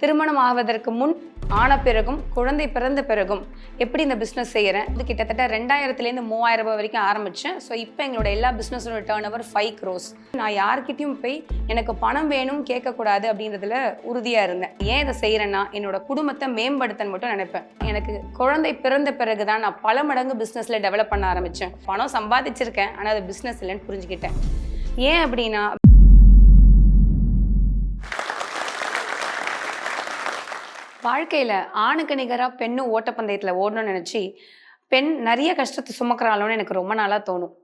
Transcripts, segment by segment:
திருமணம் ஆவதற்கு முன் ஆன பிறகும் குழந்தை பிறந்த பிறகும் எப்படி இந்த பிஸ்னஸ் செய்கிறேன் இது கிட்டத்தட்ட ரெண்டாயிரத்துலேருந்து மூவாயிரம் ரூபாய் வரைக்கும் ஆரம்பித்தேன் ஸோ இப்போ எங்களோட எல்லா பிஸ்னஸோட டேர்ன் ஓவர் ஃபைவ் க்ரோஸ் நான் யார்கிட்டையும் போய் எனக்கு பணம் வேணும் கேட்கக்கூடாது அப்படின்றதுல உறுதியாக இருந்தேன். ஏன் இதை செய்கிறேன்னா என்னோட குடும்பத்தை மேம்படுத்தன்னு மட்டும் நினைப்பேன். எனக்கு குழந்தை பிறந்த பிறகு தான் நான் பல மடங்கு பிஸ்னஸில் டெவலப் பண்ண ஆரம்பித்தேன் பணம் சம்பாதிச்சிருக்கேன் ஆனால் அது பிஸ்னஸ் இல்லைன்னு புரிஞ்சுக்கிட்டேன். ஏன் அப்படின்னா வாழ்க்கையில் ஆணுக்கு நிகராக பெண்ணும் ஓட்டப்பந்தயத்தில் ஓடணும்னு நினச்சி பெண் நிறைய கஷ்டத்தை சுமக்கிறாளோன்னு எனக்கு ரொம்ப நாளாக தோணும்.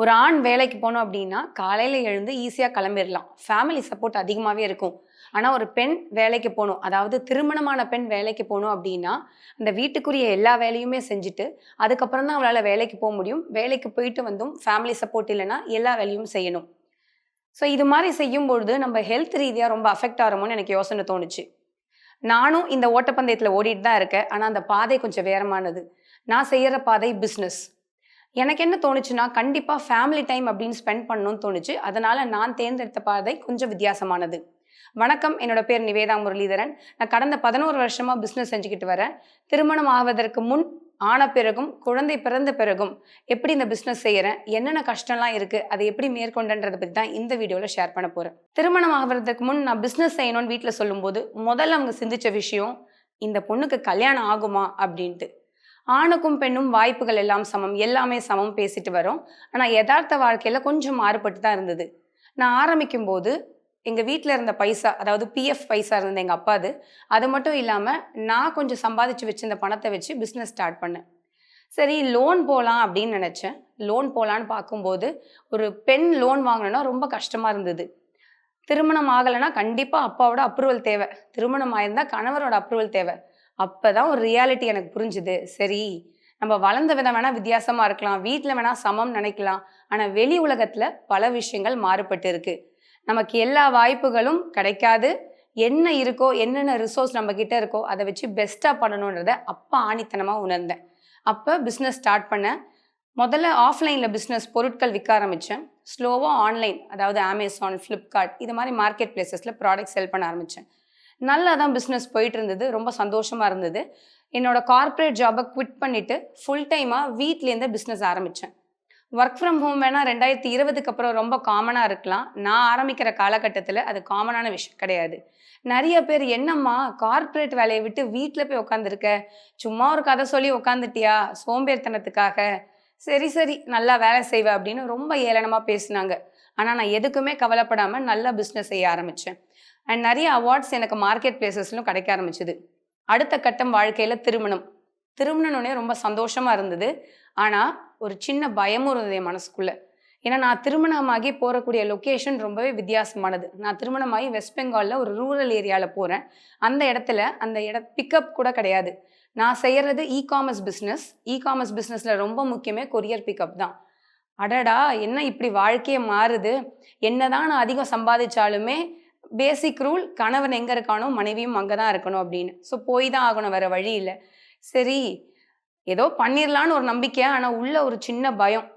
ஒரு ஆண் வேலைக்கு போனோம் அப்படின்னா காலையில் எழுந்து ஈஸியாக கிளம்பிடலாம் ஃபேமிலி சப்போர்ட் அதிகமாகவே இருக்கும். ஆனால் ஒரு பெண் வேலைக்கு போகணும் அதாவது திருமணமான பெண் வேலைக்கு போகணும் அப்படின்னா அந்த வீட்டுக்குரிய எல்லா வேலையுமே செஞ்சுட்டு அதுக்கப்புறம் தான் அவளால் வேலைக்கு போக முடியும். வேலைக்கு போயிட்டு வந்தும் ஃபேமிலி சப்போர்ட் இல்லைன்னா எல்லா வேலையும் செய்யணும். ஸோ இது மாதிரி செய்யும்பொழுது நம்ம ஹெல்த் ரீதியாக ரொம்ப அஃபெக்ட் ஆகிறோமோன்னு எனக்கு யோசனை தோணுச்சு. நானும் இந்த ஓட்டப்பந்தயத்தில் ஓடிட்டு தான் இருக்கேன். ஆனால் அந்த பாதை கொஞ்சம் வேறமானது நான் செய்கிற பாதை பிஸ்னஸ் எனக்கு என்ன தோணுச்சுன்னா கண்டிப்பாக ஃபேமிலி டைம் அப்படின்னு ஸ்பெண்ட் பண்ணணும்னு தோணுச்சு. அதனால் நான் தேர்ந்தெடுத்த பாதை கொஞ்சம் வித்தியாசமானது. வணக்கம் என்னோட பேர் நிவேதா முரளிதரன். நான் கடந்த பதினோரு வருஷமாக பிஸ்னஸ் செஞ்சுக்கிட்டு வரேன். திருமணம் ஆவதற்கு முன் ஆன பிறகும் குழந்தை பிறந்த பிறகும் எப்படி இந்த பிஸ்னஸ் செய்கிறேன் என்னென்ன கஷ்டம்லாம் இருக்குது அதை எப்படி மேற்கொண்டன்றதை பற்றி தான் இந்த வீடியோவில் ஷேர் பண்ண போகிறேன் திருமணம் ஆகிறதுக்கு முன் நான் பிஸ்னஸ் செய்யணும்னு வீட்டில் சொல்லும்போது முதல்ல அவங்க சிந்திச்ச விஷயம் இந்த பொண்ணுக்கு கல்யாணம் ஆகுமா அப்படின்ட்டு. ஆணுக்கும் பெண்ணும் வாய்ப்புகள் எல்லாம் சமம் எல்லாமே சமம் பேசிட்டு வரோம். ஆனால் யதார்த்த வாழ்க்கையில் கொஞ்சம் மாறுபட்டு தான் இருந்தது. நான் ஆரம்பிக்கும் போது எங்கள் வீட்டில் இருந்த பைசா அதாவது பிஎஃப் பைசா இருந்த எங்கள் அப்பா அது. அது மட்டும் இல்லாமல் நான் கொஞ்சம் சம்பாதிச்சு வச்சிருந்த பணத்தை வச்சு பிஸ்னஸ் ஸ்டார்ட் பண்ணேன். சரி லோன் போகலாம் அப்படின்னு நினச்சேன். லோன் போகலான்னு பார்க்கும்போது ஒரு பெண் லோன் வாங்கினோன்னா ரொம்ப கஷ்டமாக இருந்தது. திருமணம் ஆகலைன்னா கண்டிப்பாக அப்பாவோட அப்ரூவல் தேவை. திருமணம் ஆயிருந்தால் கணவரோட அப்ரூவல் தேவை. அப்போ தான் ஒரு ரியாலிட்டி எனக்கு புரிஞ்சுது. சரி நம்ம வளர்ந்த விதம் வேணால் வித்தியாசமாக இருக்கலாம். வீட்டில் வேணால் சமம் நினைக்கலாம். ஆனால் வெளி உலகத்தில் பல விஷயங்கள் மாறுபட்டு இருக்குது நமக்கு எல்லா வாய்ப்புகளும் கிடைக்காது. என்ன இருக்கோ என்னென்ன ரிசோர்ஸ் நம்ம கிட்ட இருக்கோ அதை வச்சு பெஸ்ட்டாக பண்ணணுன்றத அப்போ ஆணித்தனமாக உணர்ந்தேன். அப்போ பிஸ்னஸ் ஸ்டார்ட் பண்ணேன். முதல்ல ஆஃப்லைனில் பிஸ்னஸ் பொருட்கள் விற்க ஆரம்பித்தேன் ஸ்லோவாக ஆன்லைன் அதாவது அமேசான் ஃப்ளிப்கார்ட் இது மாதிரி மார்க்கெட் பிளேசஸில் ப்ராடக்ட் செல் பண்ண ஆரம்பித்தேன் நல்லா தான் பிஸ்னஸ் போயிட்டு இருந்தது ரொம்ப சந்தோஷமாக இருந்தது. என்னோட கார்ப்பரேட் ஜாபை குவிட் பண்ணிவிட்டு ஃபுல் டைமாக வீட்லேருந்தே பிஸ்னஸ் ஆரம்பித்தேன் ஒர்க் ஃப்ரம் ஹோம் வேணால் ரெண்டாயிரத்தி இருபதுக்கு அப்புறம் ரொம்ப காமனாக இருக்கலாம். நான் ஆரம்பிக்கிற காலகட்டத்தில் அது காமனான விஷயம் கிடையாது. நிறைய பேர் என்னம்மா கார்ப்பரேட் வேலையை விட்டு வீட்டில் போய் உட்காந்துருக்க சும்மா ஒரு கதை சொல்லி உட்காந்துட்டியா சோம்பேறித்தனத்துக்காக? சரி சரி நல்லா வேலை செய்வேன் அப்படின்னு ரொம்ப ஏளனமாக பேசினாங்க. ஆனால் நான் எதுக்குமே கவலைப்படாமல் நல்லா பிஸ்னஸ் செய்ய ஆரம்பித்தேன் அண்ட் நிறைய அவார்ட்ஸ் எனக்கு மார்க்கெட் பிளேசஸ்லும் கிடைக்க ஆரம்பிச்சுது. அடுத்த கட்டம் வாழ்க்கையில் திருமணம். திருமணம்னே ரொம்ப சந்தோஷமாக இருந்தது. ஆனால் ஒரு சின்ன பயமும் இருந்தது என் மனசுக்குள்ளே. ஏன்னா நான் திருமணமாகி போகக்கூடிய லொக்கேஷன் ரொம்பவே வித்தியாசமானது. நான் திருமணமாகி வெஸ்ட் பெங்காலில் ஒரு ரூரல் ஏரியாவில் போகிறேன் அந்த இடத்துல அந்த இட பிக்கப் கூட கிடையாது. நான் செய்கிறது e commerce business e commerce பிஸ்னஸில் ரொம்ப முக்கியமே கொரியர் பிக்கப் தான். அடடா என்ன இப்படி வாழ்க்கையே மாறுது? என்னதான் நான் அதிகம் சம்பாதிச்சாலுமே பேசிக் ரூல் கணவன் எங்கே இருக்கானோ மனைவியும் அங்கே தான் இருக்கணும் அப்படின்னு. ஸோ போய் தான் ஆகணும் வேறு வழி இல்லை. சரி ஏதோ பண்ணிடலான்னு ஒரு நம்பிக்கை ஆனால் உள்ள ஒரு சின்ன பயம்.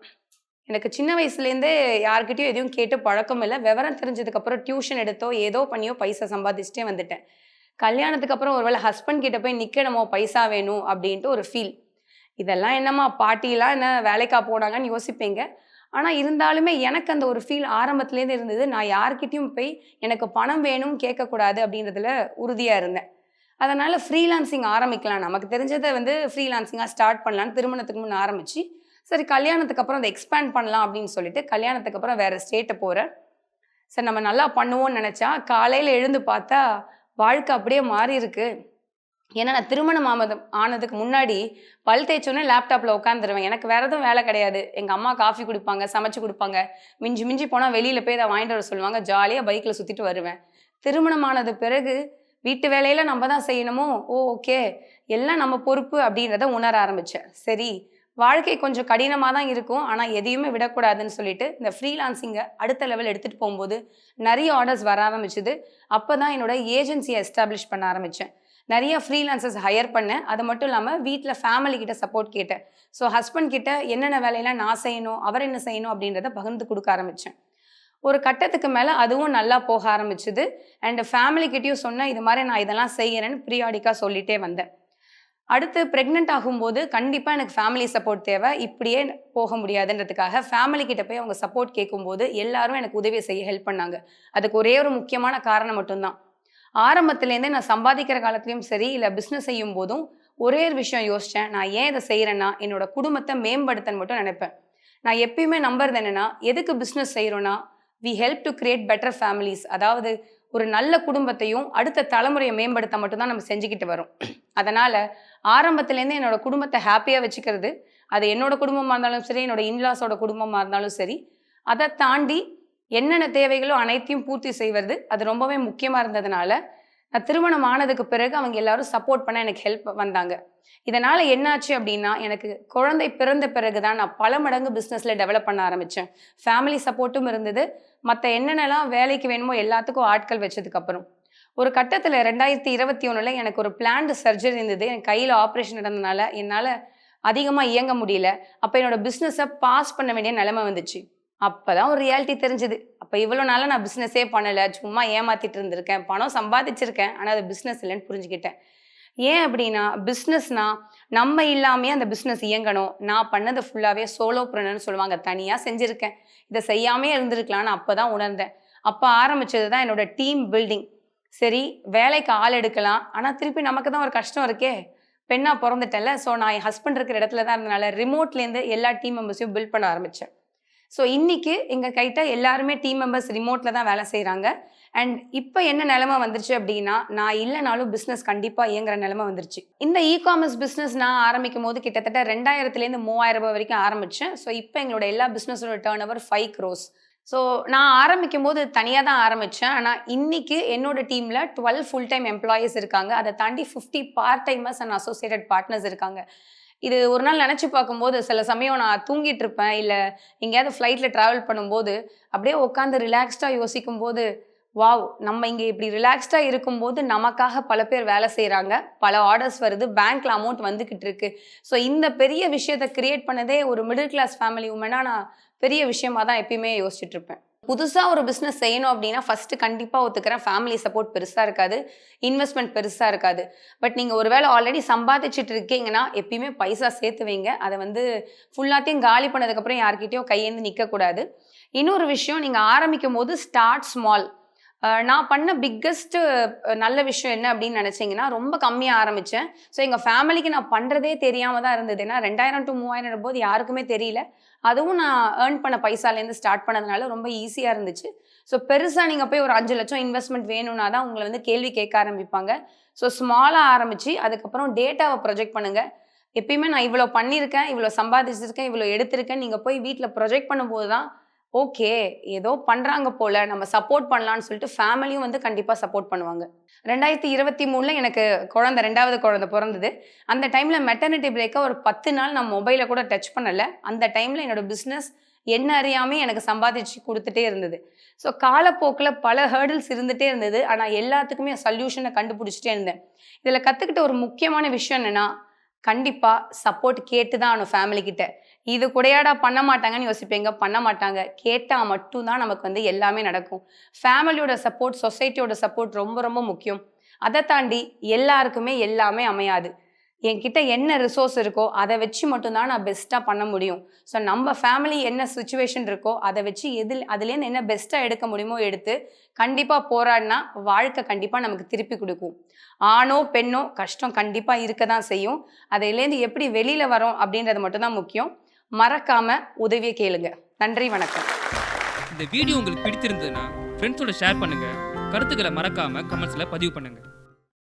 எனக்கு சின்ன வயசுலேருந்தே யார்கிட்டயும் எதையும் கேட்டு பழக்கம் இல்லை. விவரம் தெரிஞ்சதுக்கப்புறம் டியூஷன் எடுத்தோ ஏதோ பண்ணியோ பைசா சம்பாதிச்சிட்டே வந்துட்டேன். கல்யாணத்துக்கு அப்புறம் ஒருவேளை ஹஸ்பண்ட் கிட்ட போய் நிற்கணுமோ பைசா வேணும் அப்படின்ட்டு ஒரு ஃபீல் இதெல்லாம் என்னம்மா பாட்டிலாம் என்ன வேலைக்கா போனாங்கன்னு யோசிப்பீங்க. ஆனால் இருந்தாலுமே எனக்கு அந்த ஒரு ஃபீல் ஆரம்பத்துலேருந்து இருந்தது. நான் யார்கிட்டயும் போய் எனக்கு பணம் வேணும் கேட்கக்கூடாது அப்படின்றதுல உறுதியாக இருந்தேன். அதனால் ஃப்ரீலான்சிங் ஆரம்பிக்கலாம். நமக்கு தெரிஞ்சதை வந்து ஃப்ரீலான்சிங்காக ஸ்டார்ட் பண்ணலான்னு திருமணத்துக்கு முன்னே ஆரம்பித்து சரி கல்யாணத்துக்கு அப்புறம் அதை எக்ஸ்பேண்ட் பண்ணலாம் அப்படின்னு சொல்லிட்டு கல்யாணத்துக்கு அப்புறம் வேறு ஸ்டேட்டை போகிறேன் சரி நம்ம நல்லா பண்ணுவோம்னு நினச்சா காலையில் எழுந்து பார்த்தா வாழ்க்கை அப்படியே மாறி இருக்கு. ஏன்னா நான் திருமணம் ஆனது ஆனதுக்கு முன்னாடி பல் தேய்ச்சோன்னே லேப்டாப்பில் உட்காந்துருவேன் எனக்கு வேறு எதுவும் வேலை கிடையாது. எங்கள் அம்மா காஃபி கொடுப்பாங்க சமைச்சு கொடுப்பாங்க. மிஞ்சி மிஞ்சி போனால் வெளியில் போய் இதை வாங்கிட்டு வர சொல்லுவாங்க. ஜாலியாக பைக்கில் சுற்றிட்டு வருவேன். திருமணம் ஆனது பிறகு வீட்டு வேலையில நம்ம தான் செய்யணுமோ? Oh okay. எல்லாம் நம்ம பொறுப்பு அப்படின்றத உணர ஆரம்பித்தேன் சரி வாழ்க்கை கொஞ்சம் கடினமாக தான் இருக்கும். ஆனால் எதையுமே விடக்கூடாதுன்னு சொல்லிட்டு இந்த ஃப்ரீலான்சிங்கை அடுத்த லெவல் எடுத்துகிட்டு போகும்போது நிறைய ஆர்டர்ஸ் வர ஆரம்பிச்சுது. அப்போ தான் என்னோட ஏஜென்சியை எஸ்டாப்ளிஷ் பண்ண ஆரம்பித்தேன் நிறைய ஃப்ரீலான்சர்ஸ் ஹையர் பண்ணேன். அது மட்டும் இல்லாமல் வீட்டில் ஃபேமிலி கிட்ட சப்போர்ட் கேட்டேன். ஸோ ஹஸ்பண்ட் கிட்ட என்னென்ன வேலையெல்லாம் நான் செய்யணும் அவர் என்ன செய்யணும் அப்படின்றத பகிர்ந்து கொடுக்க ஆரம்பித்தேன் ஒரு கட்டத்துக்கு மேலே அதுவும் நல்லா போக ஆரம்பிச்சுது. அண்ட் ஃபேமிலிக்கிட்டேயும் சொன்னேன் இது மாதிரி நான் இதெல்லாம் செய்கிறேன்னு ப்ரீயாடிக்காக சொல்லிட்டே வந்தேன். அடுத்து ப்ரெக்னென்ட் ஆகும்போது கண்டிப்பாக எனக்கு ஃபேமிலி சப்போர்ட் தேவை. இப்படியே போக முடியாதுன்றதுக்காக ஃபேமிலி கிட்ட போய் அவங்க சப்போர்ட் கேட்கும்போது எல்லாரும் எனக்கு உதவி செய்ய ஹெல்ப் பண்ணாங்க. அதுக்கு ஒரே ஒரு முக்கியமான காரணம் மட்டும்தான். ஆரம்பத்துலேருந்தே நான் சம்பாதிக்கிற காலத்துலேயும் சரி இல்லை பிஸ்னஸ் செய்யும் போதும் ஒரே ஒரு விஷயம் யோசித்தேன் நான் ஏன் இதை செய்கிறேன்னா என்னோட குடும்பத்தை மேம்படுத்தன்னு மட்டும் நினைப்பேன். நான் எப்பயுமே நம்புறது என்னென்னா எதுக்கு பிஸ்னஸ் செய்கிறோன்னா we help to create better families அதாவது ஒரு நல்ல குடும்பத்தையும் அடுத்த தலைமுறையை மேம்படுத்த மட்டும்தான் நம்ம செஞ்சுக்கிட்டு வரோம். அதனால் ஆரம்பத்துலேருந்து என்னோட குடும்பத்தை ஹாப்பியாக வச்சுக்கிறது அது என்னோட குடும்பமாக இருந்தாலும் சரி என்னோட இன்லாஸோட குடும்பமாக இருந்தாலும் சரி அதை தாண்டி என்னென்ன தேவைகளோ அனைத்தையும் பூர்த்தி செய்வது அது ரொம்பவே முக்கியமாக இருந்ததுனால நான் திருமணம் ஆனதுக்கு பிறகு அவங்க எல்லாரும் சப்போர்ட் பண்ண எனக்கு ஹெல்ப் வந்தாங்க. இதனால் என்னாச்சு அப்படின்னா எனக்கு குழந்தை பிறந்த பிறகு தான் நான் பல மடங்கு பிஸ்னஸில் டெவலப் பண்ண ஆரம்பித்தேன் ஃபேமிலி சப்போர்ட்டும் இருந்தது. மற்ற என்னென்னலாம் வேலைக்கு வேணுமோ எல்லாத்துக்கும் ஆட்கள் வச்சதுக்கப்புறம் ஒரு கட்டத்தில் ரெண்டாயிரத்தி இருபத்தி ஒன்றில் எனக்கு ஒரு பிளான்டு சர்ஜரி இருந்தது. என் கையில் ஆப்ரேஷன் நடந்ததுனால என்னால் அதிகமாக இயங்க முடியல. அப்போ என்னோடய பிஸ்னஸை பாஸ் பண்ண வேண்டிய நிலைமை வந்துச்சு. அப்போ தான் ஒரு ரியாலிட்டி தெரிஞ்சுது. அப்போ இவ்வளோ நாளாக நான் பிஸ்னஸே பண்ணலை சும்மா ஏமாத்திட்டு இருந்திருக்கேன் பணம் சம்பாதிச்சிருக்கேன் ஆனால் அது பிஸ்னஸ் இல்லைன்னு புரிஞ்சுக்கிட்டேன். ஏன் அப்படின்னா பிஸ்னஸ்னால் நம்ம இல்லாமே அந்த பிஸ்னஸ் இயங்கணும். நான் பண்ணது ஃபுல்லாகவே சோலோ ப்ரனர்னு சொல்லுவாங்க. தனியாக செஞ்சுருக்கேன். இதை செய்யாமே இருந்திருக்கலாம்னு அப்போ தான் உணர்ந்தேன். அப்போ ஆரம்பிச்சது தான் என்னோட டீம் பில்டிங் சரி வேலைக்கு ஆள் எடுக்கலாம். ஆனால் திருப்பி நமக்கு தான் ஒரு கஷ்டம் இருக்கே. பெண்ணாக பிறந்துட்டேன்ல ஸோ நான் என் ஹஸ்பண்ட் இருக்கிற இடத்துல தான் இருந்தனால ரிமோட்லேருந்து எல்லா டீம் மெம்பர்ஸையும் பில்ட் பண்ண ஆரம்பித்தேன் ஸோ இன்னைக்கு எங்கள் கைட்ட எல்லாருமே டீம் மெம்பர்ஸ் ரிமோட்டில் தான் வேலை செய்கிறாங்க அண்ட் இப்போ என்ன நிலமை வந்துருச்சு அப்படின்னா நான் இல்லைனாலும் பிஸ்னஸ் கண்டிப்பாக இயங்குற நிலமை வந்துருச்சு. இந்த இ காமர்ஸ் பிஸ்னஸ் நான் ஆரம்பிக்கும் போது கிட்டத்தட்ட ரெண்டாயிரத்துலேருந்து மூவாயிரம் ரூபாய் வரைக்கும் ஆரம்பித்தேன் ஸோ இப்போ எங்களோட எல்லா பிஸ்னஸோட turnover five crores so நான் ஆரம்பிக்கும் போது தனியாக தான் ஆரம்பித்தேன் ஆனால் இன்னைக்கு என்னோட டீமில் டுவெல் ஃபுல் டைம் எம்ப்ளாயீஸ் இருக்காங்க. அதை தாண்டி fifty part timers and associated partners இருக்காங்க. இது ஒரு நாள் நினச்சி பார்க்கும்போது சில சமயம் நான் தூங்கிட்டு இருப்பேன் இல்லை எங்கேயாவது ஃப்ளைட்டில் ட்ராவல் பண்ணும்போது அப்படியே உட்காந்து ரிலாக்ஸ்டாக யோசிக்கும் போது வாவ் நம்ம இங்கே இப்படி ரிலாக்ஸ்டாக இருக்கும்போது நமக்காக பல பேர் வேலை செய்கிறாங்க பல ஆர்டர்ஸ் வருது. பேங்க்ல அமௌண்ட் வந்துக்கிட்டு இருக்கு ஸோ இந்த பெரிய விஷயத்தை கிரியேட் பண்ணதே ஒரு மிடில் கிளாஸ் ஃபேமிலி உமனாக நான் பெரிய விஷயமா தான் எப்பயுமே யோசிச்சுட்டு இருப்பேன் புதுசாக ஒரு பிஸ்னஸ் செய்யணும் அப்படின்னா ஃபஸ்ட்டு கண்டிப்பாக ஒத்துக்கிறேன் ஃபேமிலி சப்போர்ட் பெருசாக இருக்காது இன்வெஸ்ட்மெண்ட் பெருசாக இருக்காது. பட் நீங்கள் ஒரு வேளை ஆல்ரெடி சம்பாதிச்சுட்டு இருக்கீங்கன்னா எப்பயுமே பைசா சேர்த்து வைங்க. அதை வந்து ஃபுல்லாத்தையும் காலி பண்ணதுக்கப்புறம் யார்கிட்டயும் கையேந்து நிற்கக்கூடாது இன்னொரு விஷயம் நீங்கள் ஆரம்பிக்கும் போது ஸ்டார்ட் ஸ்மால் நான் பண்ண பிக்கஸ்ட்டு நல்ல விஷயம் என்ன அப்படின்னு நினச்சிங்கன்னா ரொம்ப கம்மியாக ஆரம்பித்தேன் ஸோ எங்கள் ஃபேமிலிக்கு நான் பண்ணுறதே தெரியாமல் தான் இருந்தது. ஏன்னா ரெண்டாயிரம் டு மூவாயிரம் போது யாருக்குமே தெரியல. அதுவும் நான் ஏர்ன் பண்ண பைசாலேருந்து ஸ்டார்ட் பண்ணதுனால ரொம்ப ஈஸியாக இருந்துச்சு. ஸோ பெருசாக நீங்கள் போய் ஒரு அஞ்சு லட்சம் இன்வெஸ்ட்மெண்ட் வேணும்னா தான் உங்களை வந்து கேள்வி கேட்க ஆரம்பிப்பாங்க. ஸோ ஸ்மாலாக ஆரம்பித்து அதுக்கப்புறம் டேட்டாவை ப்ரொஜெக்ட் பண்ணுங்கள் எப்பயுமே நான் இவ்வளோ பண்ணியிருக்கேன் இவ்வளோ சம்பாதிச்சிருக்கேன் இவ்வளோ எடுத்திருக்கேன். நீங்கள் போய் வீட்டில் ப்ரொஜெக்ட் பண்ணும்போது தான் ஓகே ஏதோ பண்ணுறாங்க போல் நம்ம சப்போர்ட் பண்ணலான்னு சொல்லிட்டு ஃபேமிலியும் வந்து கண்டிப்பாக சப்போர்ட் பண்ணுவாங்க. ரெண்டாயிரத்தி இருபத்தி மூணில் எனக்கு குழந்தை ரெண்டாவது குழந்தை பிறந்தது. அந்த டைமில் மெட்டர்னிட்டி பிரேக்கை ஒரு பத்து நாள் நான் மொபைலை கூட டச் பண்ணலை. அந்த டைமில் என்னோட பிஸ்னஸ் என்ன அறியாமல் எனக்கு சம்பாதிச்சு கொடுத்துட்டே இருந்தது. ஸோ காலப்போக்கில் பல ஹேர்டில்ஸ் இருந்துகிட்டே இருந்தது. ஆனால் எல்லாத்துக்குமே சொல்யூஷனை கண்டுபிடிச்சிட்டே இருந்தேன். இதில் கற்றுக்கிட்ட ஒரு முக்கியமான விஷயம் என்னென்னா கண்டிப்பாக சப்போர்ட் கேட்டு தான் ஆகணும் ஃபேமிலி கிட்ட. இது கூடையாடா பண்ண மாட்டாங்கன்னு யோசிப்பீங்க பண்ண மாட்டாங்க? கேட்டால் மட்டும்தான் நமக்கு வந்து எல்லாமே நடக்கும். ஃபேமிலியோட சப்போர்ட் சொசைட்டியோட சப்போர்ட் ரொம்ப ரொம்ப முக்கியம். அதை தாண்டி எல்லாருக்குமே எல்லாமே அமையாது. என்கிட்ட என்ன ரிசோர்ஸ் இருக்கோ அதை வச்சு மட்டும்தான் நான் பெஸ்ட்டாக பண்ண முடியும். ஸோ நம்ம ஃபேமிலி என்ன சுச்சுவேஷன் இருக்கோ அதை வச்சு எதில் அதுலேருந்து என்ன பெஸ்ட்டாக எடுக்க முடியுமோ எடுத்து கண்டிப்பாக போராடினா வாழ்க்கை கண்டிப்பாக நமக்கு திருப்பி கொடுக்கும். ஆணோ பெண்ணோ கஷ்டம் கண்டிப்பாக இருக்க தான் செய்யும் அதிலேருந்து எப்படி வெளியில் வரோம் அப்படின்றது மட்டும்தான் முக்கியம். மறக்காமல் உதவியை கேளுங்க. நன்றி வணக்கம். இந்த வீடியோ உங்களுக்கு பிடித்திருந்ததுன்னா ஃப்ரெண்ட்ஸோட ஷேர் பண்ணுங்கள் கருத்துக்களை மறக்காமல் கமெண்ட்ஸில் பதிவு பண்ணுங்கள்